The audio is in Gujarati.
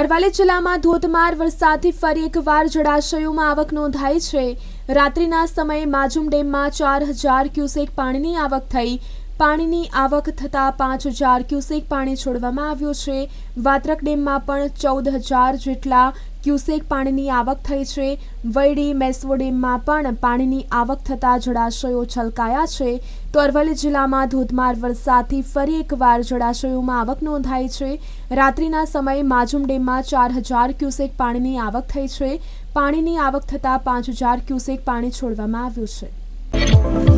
અરવલ્લી જિલ્લામાં ધોધમાર વરસાદથી ફરી એકવાર જળાશયોમાં આવક નોંધાઈ છે. રાત્રિના સમયે માજુમ ડેમમાં ચાર હજાર ક્યુસેક પાણીની આવક થઈ. પાણીની આવક થતાં પાંચ હજાર ક્યુસેક પાણી છોડવામાં આવ્યું છે. વાત્રક ડેમમાં પણ ચૌદ હજાર જેટલા ક્યુસેક પાણીની આવક થઈ છે. વૈડી મેસવો ડેમમાં પણ પાણીની આવક થતાં જળાશયો છલકાયા છે. તો અરવલ્લી જિલ્લામાં ધોધમાર વરસાદથી ફરી એકવાર જળાશયોમાં આવક નોંધાઈ છે. રાત્રિના સમયે માજુમ ડેમમાં ચાર હજાર ક્યુસેક પાણીની આવક થઈ છે. પાણીની આવક થતાં પાંચ હજાર ક્યુસેક પાણી છોડવામાં આવ્યું છે.